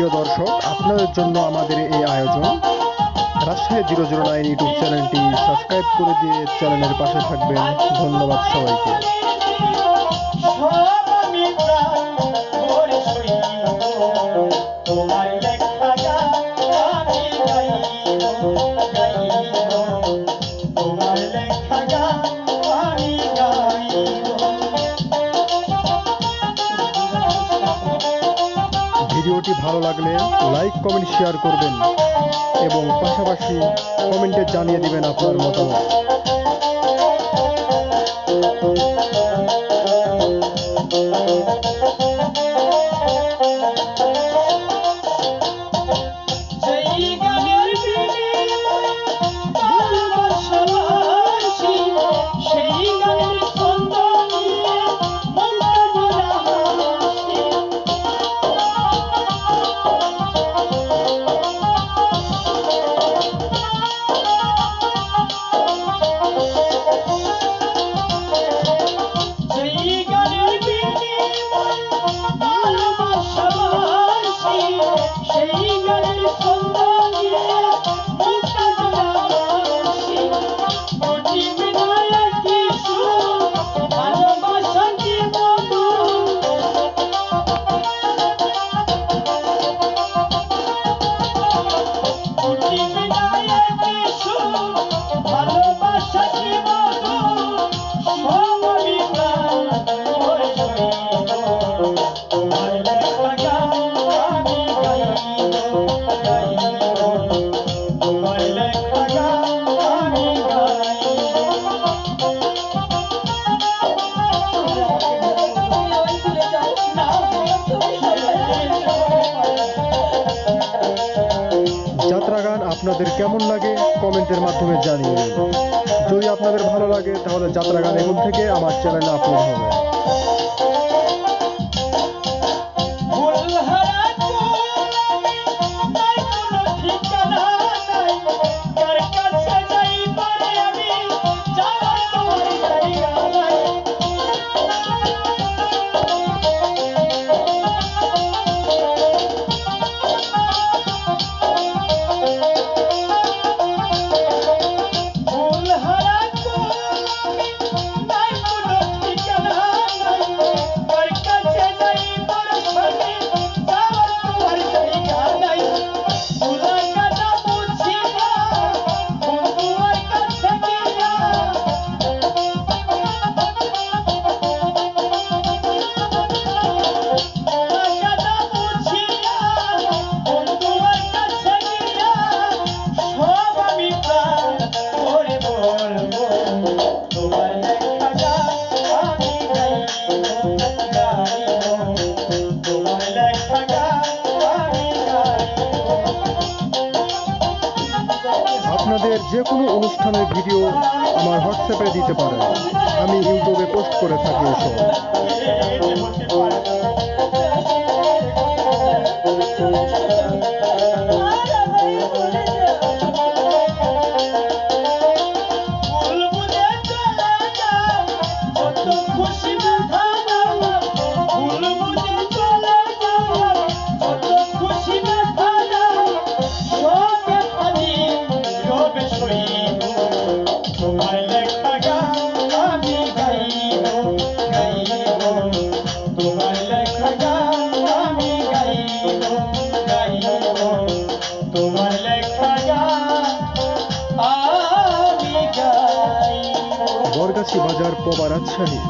প্রিয় দর্শক, আপনাদের জন্য আমাদের এই আয়োজন। Rajshahi zero zero nine YouTube চ্যানেলটি সাবস্ক্রাইব করে দিয়ে চ্যানেলের পাশে থাকবেন। ধন্যবাদ সবাইকে। ভিডিওটি ভালো লাগলে লাইক কমেন্ট শেয়ার করবেন এবং পাশাপাশি কমেন্টে জানিয়ে দেবেন আপনার মতামত। আপনাদের কেমন লাগে কমেন্টের মাধ্যমে জানিয়ে যদি আপনাদের ভালো লাগে, তাহলে যাত্রা গান এখন থেকে আমার চ্যানেলে আপলোড হবে। আমাদের যে কোনো অনুষ্ঠানের ভিডিও আমার হোয়াটসঅ্যাপে দিতে পারেন। আমি ইউটিউবে পোস্ট করে থাকি এসব। বরগাছি বাজার পবা রাজশাহী